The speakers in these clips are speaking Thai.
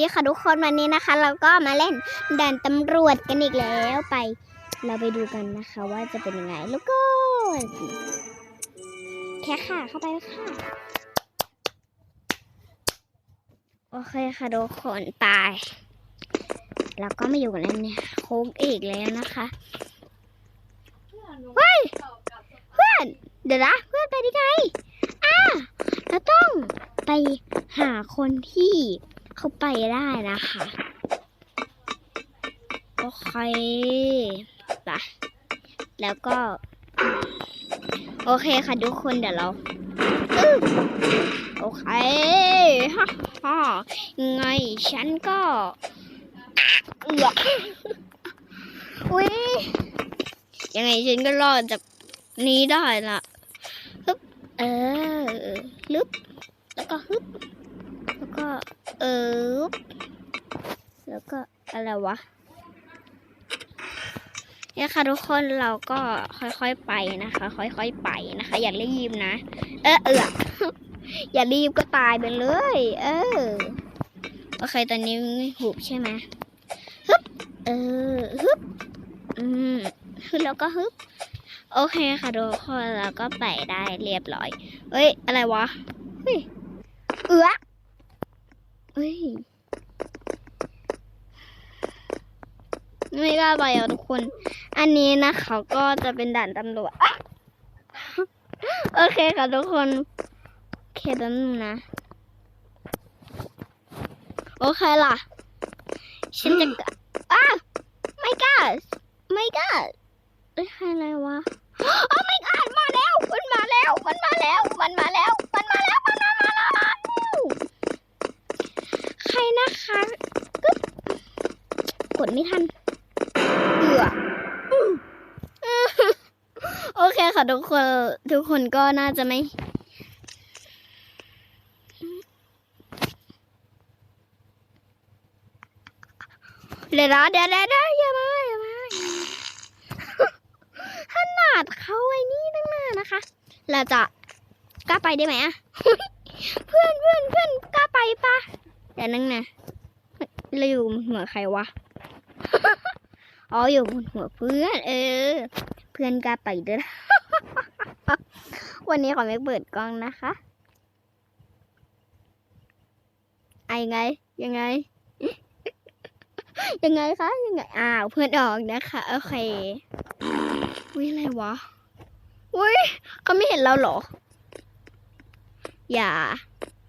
นี่ค่ะทุกคนวันนี้นะคะ เราก็มาเล่นด่านตำรวจกันอีกแล้วไป เราไปดูกันนะคะ ว่าจะเป็นยังไงแล้วก็แค่ค่ะเข้าไปแล้วค่ะโอเคค่ะทุกคนไปเราก็มาอยู่กันแล้วเนี่ยโค้งอีกแล้วนะคะเฮ้ยเพื่อนเดี๋ยวนะเพื่อนไปที่ไงอ่าเราต้องไปหาคนที่ เข้าไปได้นะคะ โอเคไปแล้วก็ โอเคค่ะทุกคนเดี๋ยวเราโอเคฮ่าฮ่ายังไงฉันก็เอือกอุ้ยยังไงฉันก็รอดจากนี้ได้ละฮึบเออลึบแล้วก็ฮึบ ก็เออแล้วก็อะไรวะเนี่ยค่ะทุกคนเราก็ค่อยๆไปนะคะ ค่อยๆไปนะคะ อย่ารีบนะ เออเอออย่ารีบก็ตายไปเลย เออโอเคตอนนี้หุบใช่ไหมฮึบเออฮึบอืมฮึบแล้วก็ฮึบโอเคค่ะทุกคนเราก็ไปได้เรียบร้อยเอ้ย อะไรวะเฮ้ยเอือ เฮ้ย ไม่กล้าไปอะทุกคน อันนี้นะเขาก็จะเป็นด่านตำรวจ โอเคค่ะทุกคน โอเคแป๊บนึงนะ โอเคล่ะ ฉันจะอ้าไม่กล้าไม่กล้าเอ้ยใครอะไรวะ โอ้ไม่กล้ามันมาแล้ว มันมาแล้ว มันมาแล้ว มันมาแล้ว มันมาแล้ว ใครนะคะกึ๊บก ดไม่ทันเอือโอเคค่ะทุกคน ทุกคนก็น่าจะไม่เดี๋ยวเดี๋ยวเดี๋ยวเดี๋ยวอย่ามาอย่ามาขนาดเขาไอ้นี่ตั้งนานนะคะ เราจะกล้าไปได้ไหมอะเพื่อนเพื่อนเพื่อนกล้าไปปะเดี๋ยวนึงนะเราอยู่บนหัวใครวะ อ๋ออยู่บนหัวเพื่อน เออ เพื่อนกาไปด้วยวันนี้ขอไม่เปิดกล้องนะคะไอไง ยังไง ยังไงคะ ยังไง อ้าว เพื่อนออกนะคะ โอเคอุ้ยอะไรวะอุ้ยเขาไม่เห็นเราเหรอ อย่า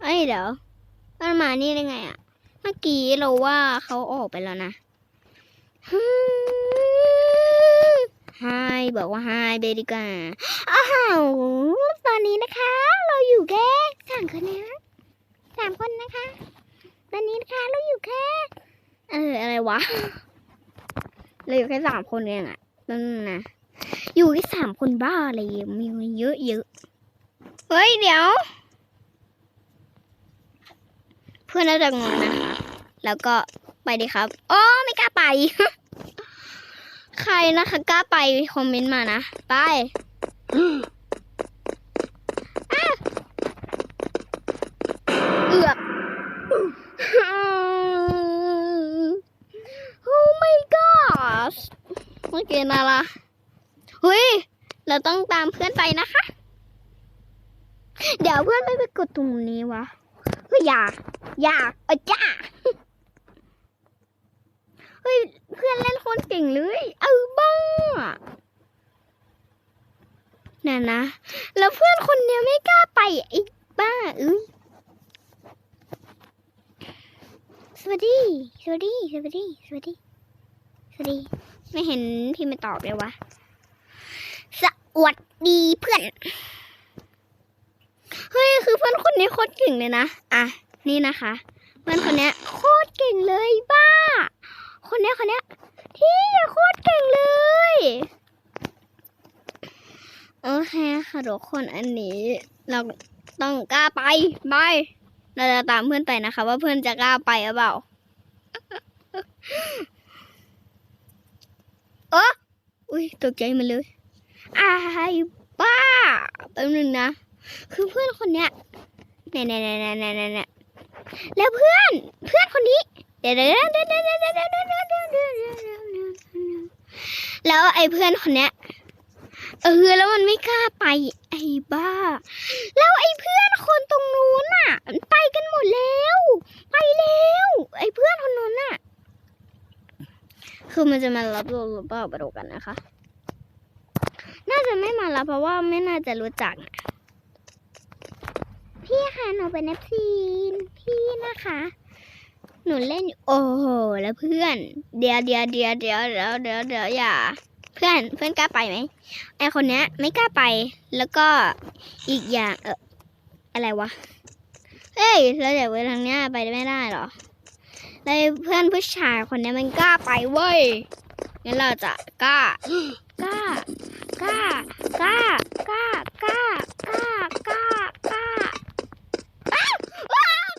เอ้ยเดี๋ยวมันมานี่ได้ไงอะเมื่อกี้เราว่าเขาออกไปแล้วนะ ไฮบอกว่าไฮเบดีกว่าอ้าวตอนนี้นะคะ เราอยู่แค่สามคนนะสามคนนะคะ ตอนนี้นะคะเราอยู่แค่เอออะไรวะเราอยู่แค่สามคนเองอะนั่นนะอยู่แค่สามคนบ้าอะไรมีเยอะเยอะเฮ้ยเดี๋ยว เพื่อนน่าจะงงนะคะ แล้วก็ ไปดีครับอ๋อไม่กล้าไป ใครนะคะกล้าไปคอมเมนต์มานะ ไปเอือกโอ้ my god เมื่อกี้นะล่ะเฮ้ย เราต้องตามเพื่อนไปนะคะ เดี๋ยวเพื่อนไม่ไปกดตรงนี้วะเฮ้ยอย่า อย่าเออจ้า ฮ้ยเพื่อนเล่นคนเก่งเลย เออบ้าน่ะนะ แล้วเพื่อนคนเนี้ยไม่กล้าไปไอ้บ้าเอ้ยสวัสดี สวัสดี สวัสดี สวัสดี สวัสดี ไม่เห็นพี่มาตอบเลยวะ สวัสดีเพื่อน เฮ้ย คือเพื่อนคนนี้โคตรเก่งเลยนะ อะ นี่นะคะ เพื่อนคนเนี้ยโคตรเก่งเลยบ้า คนเนี้ยคนเนี้ยที่โคตรเก่งเลย โอเคค่ะทุกคนอันนี้เราต้องกล้าไปไปเราจะตามเพื่อนไปนะคะ ว่าเพื่อนจะกล้าไปหรือเปล่าเอออุ้ยตกใจมาเลยอายบ้าแป๊บนึงนะ คือเพื่อนคนเนี้ยเนี่ยเนี่ยเนี่ยเนี่ยเนี่ยเนี่ยแล้วเพื่อนเพื่อนคนนี้ แล้วไอ้เพื่อนคนเนี้ยเออแล้วมันไม่กล้าไปไอ้บ้า แล้วไอ้เพื่อนคนตรงนู้นอะ ไปกันหมดแล้ว ไปแล้ว ไอ้เพื่อนคนนู้นอะ คือมันจะมารับโลหรือเปล่าไปดูกันนะคะ น่าจะไม่มาละเพราะว่าไม่น่าจะรู้จักนะพี่คะหนูเป็นเอฟซีนพี่นะคะ หนูเล่นอยู่โอ้โหแล้วเพื่อน เดี๋ยวเดี๋ยวเดี๋ยวเดี๋ยวเดี๋ยวเดี๋ยวเดี๋ยวอย่า เพื่อนเพื่อนกล้าไปไหมไอคนเนี้ยไม่กล้าไปแล้วก็อีกอย่างเอออะไรวะเฮ้ยแล้วเดี๋ยวไปทางเนี้ยไปไม่ได้หรอแล้วไอเพื่อนผู้ชายคนนี้มันกล้าไปเว้ยงั้นเราจะกล้ากล้ากล้ากล้ากล้า กล้า กล้า กล้า กล้าอ้าวอ้าว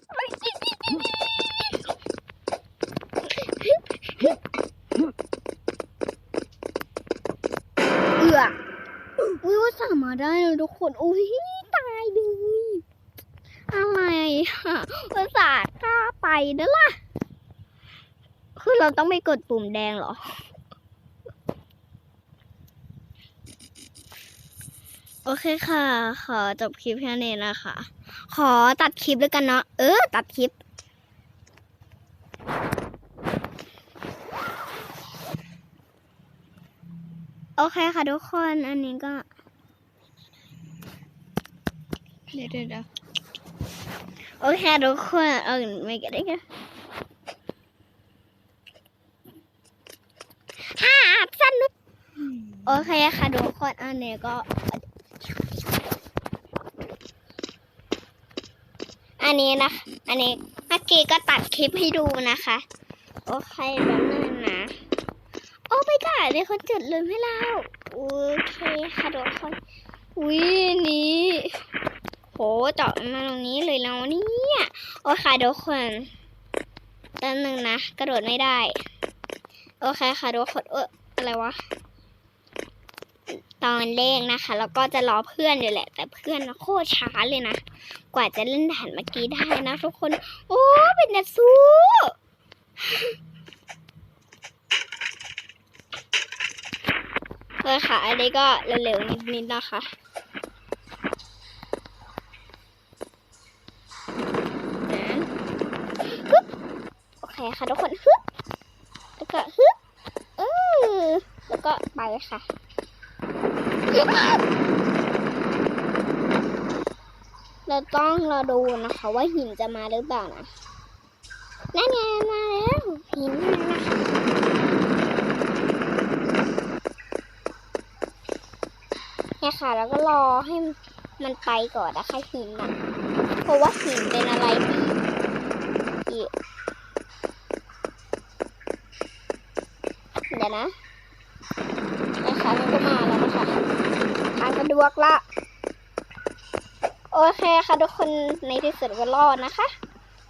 เอืออุ้ยว่าสามารถ ได้เลยทุกคนอุ้ยตายเลยอะไรอะภาษาห์กล้าไปนะล่ะ คือเราต้องไปกดปุ่มแดงเหรอ โอเคค่ะ ขอจบคลิปแค่นี้นะคะ ขอตัดคลิปแล้วยกันเนาะ เออ ตัดคลิปโอเคค่ะทุกคน อันนี้ก็ เดี๋ยวเดี๋ยวโอเคทุกคนเออไม่กันได้กันฮ่าสนุกโอเคค่ะทุกคนอันนี้ก็ อันนี้นะ อันนี้เมื่อกี้ก็ตัดคลิปให้ดูนะคะ โอเคแบบนั้นนะ โอ้ไปก่อนมีคนจุดลืมให้เรา โอเคค่ะทุกคนวินี้ โหเจาะมาตรงนี้เลยแล้วเนี่ยโอเคทุกคนแป๊บนึงนะ กระโดดไม่ได้ โอเคค่ะทุกคนเอออะไรวะตอนเล่นนะคะ แล้วก็จะรอเพื่อนอยู่แหละ แต่เพื่อนโคตรช้าเลยนะ กว่าจะเล่นด่านเมื่อกี้ได้นะทุกคน โอ้เป็นนักสู้เออค่ะ อันนี้ก็เร็วๆนิดๆนะคะ ฮึบ ค่ะทุกคนฮึบแล้วก็ฮึบเออแล้วก็ไปค่ะเราต้องรอดูนะคะ ว่าหินจะมาหรือเปล่านะนั่นไงมาแล้วหินมานะคะเนี่ยค่ะ แล้วก็รอให้มันไปก่อนนะคะหินนะเพราะว่าหินเป็นอะไรที่ที่เดี๋ยว นะนะคะมันก็มาแล้วนะคะทางสะดวกละโอเคค่ะทุกคนในที่สุดก็รอดนะคะ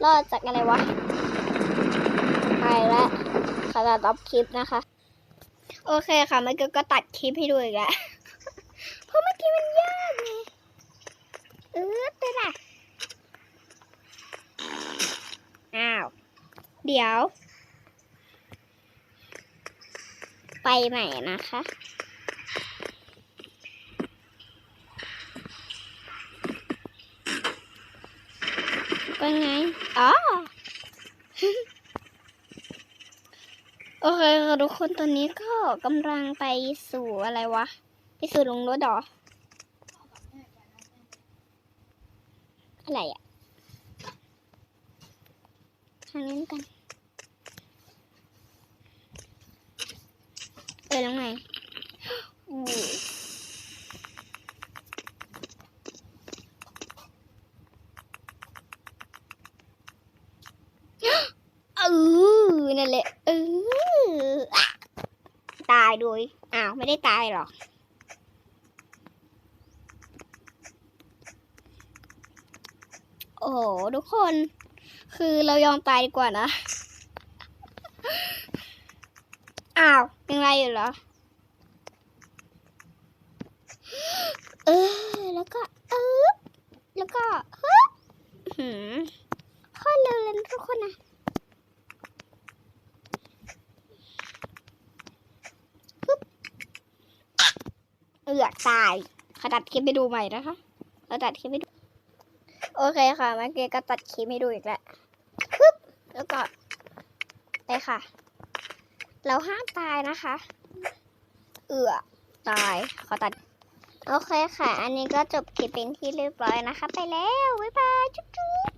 รอดจากอะไรวะไปแล้วขอตัดคลิปนะคะ โอเคค่ะเมื่อกี้ก็ตัดคลิปให้ดูอีกแล้วเพราะเมื่อกี้มันยากไงเออเต้นอะอ้าว เดี๋ยว ไปใหม่นะคะ เป็นไง อ๋อ โอเคค่ะทุกคนตอนนี้ก็กำลังไปสู่อะไรวะ ไปสู่ลงรถหรอ อะไรอะทางนี้กัน เออ แล้วไงเออนั่นแหละเออตายโดยอ้าวไม่ได้ตายหรอกโอ้โหทุกคน คือเรายอมตายดีกว่านะ อ้าวยังไรอยู่เหรอ เออ แล้วก็เออแล้วก็เฮ้ยข้อเร็วเลยทุกคนนะฮึเอือกตายขตัดคลิปไปดูใหม่นะคะเราตัดคลิปไปดู โอเคค่ะเมื่เกี้ก็ตัดคลิปให้ดูอีกแล้วฮึแล้วก็ไปค่ะ เราห้ามตายนะคะ เอือตาย ขอตัด โอเคค่ะ อันนี้ก็จบคลิปเป็นที่เรียบร้อยนะคะ ไปแล้ว บ๊ายบาย จุ๊บจุ๊บ